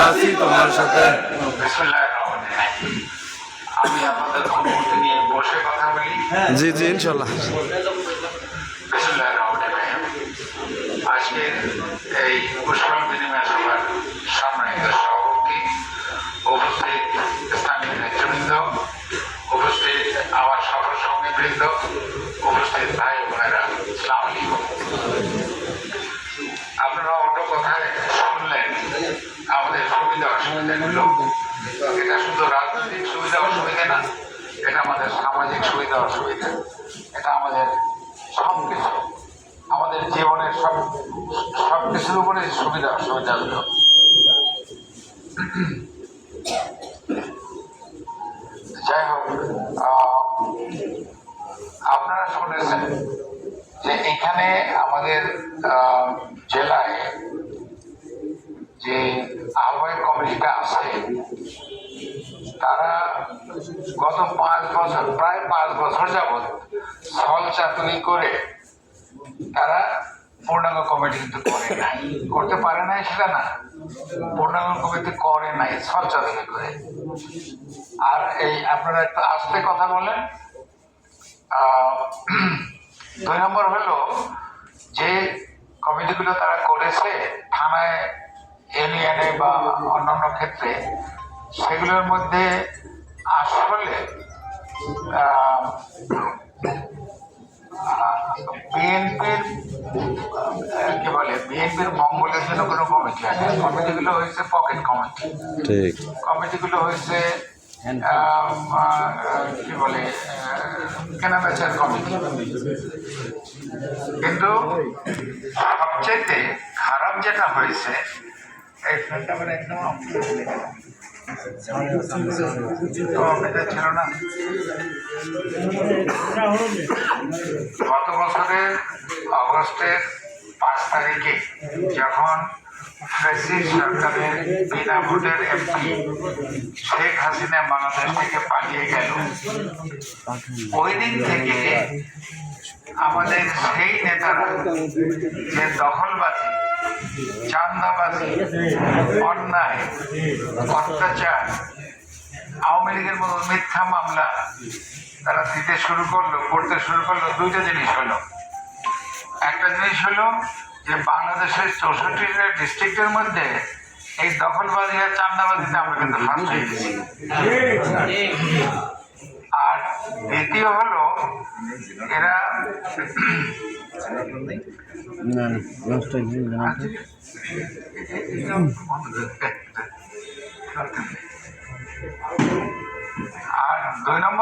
আছি তোমার সাথে। আমি আপনাদের অনুমতি নিয়ে বসে কথা বলি। জি জি ইনশাল্লাহ। বিসমিল্লাহির আজকে এই কুশল বিনিময় সভার সম্মানিত সভাপতি উপস্থিত স্থানীয় নেতৃবৃন্দ উপস্থিত আমার সফর সঙ্গীবৃন্দ উপস্থিত ভাই এটা শুধু রাজনৈতিক সুবিধা অসুবিধা না, এটা আমাদের সামাজিক সুবিধা অসুবিধা এটা আমাদের সব কিছু আমাদের জীবনের সব সব কিছুর উপরে সুবিধা অসুবিধাগুলো যাই হোক আপনারা শুনেছেন যে এখানে আমাদের জেলায় যে আহ্বায়ক কমিটিটা আছে, তারা গত পাঁচ বছর, প্রায় পাঁচ বছর যাবৎ ছল চাতুরি করে তারা পূর্ণাঙ্গ কমিটি কিন্তু করে নাই। করতে পারে নাই সেটা না। পূর্ণাঙ্গ কমিটি করে নাই ছল চাতুরি করে। আর এই, আপনারা একটু আস্তে কথা বলেন। দুই নম্বর হলো যে কমিটিগুলো তারা করেছে, থানায় ইউনিয়নে বা অন্যান্য ক্ষেত্রে সেগুলোর মধ্যে আসলে বিএনপির কি বলে বিএনপির মঙ্গলের জন্য কোনো কমিটি আছে? কমিটিগুলো হয়েছে পকেট কমিটি। ঠিক। কমিটিগুলো হয়েছে কি বলে কেনা বেচার কমিটি। কিন্তু সবচেয়ে খারাপ যেটা হয়েছে এই মানে একদম ছিল না। গত বছরের অগস্টের পাঁচ তারিখে যখন সরকারের বিনা ভোটের এমপি শেখ হাসিনা বাংলাদেশ থেকে পালিয়ে গেল, ওই দিন থেকে আমাদের সেই নেতারা যে দখলবাজি চান্দাবাজি, অন্যায়, অত্যাচার, আওয়ামী লীগের মতো মিথ্যা মামলা তারা দিতে শুরু করল, করতে শুরু করল, দুইটা জিনিস হলো। একটা জিনিস হলো যে বাংলাদেশের চৌষট্টিটা ডিস্ট্রিক্টের মধ্যে এই দখলবাজি আর চান্দাবাজিতে আমরা কিন্তু ফার্স্ট আর দ্বিতীয় হলো, এরা না না নষ্ট আর দুই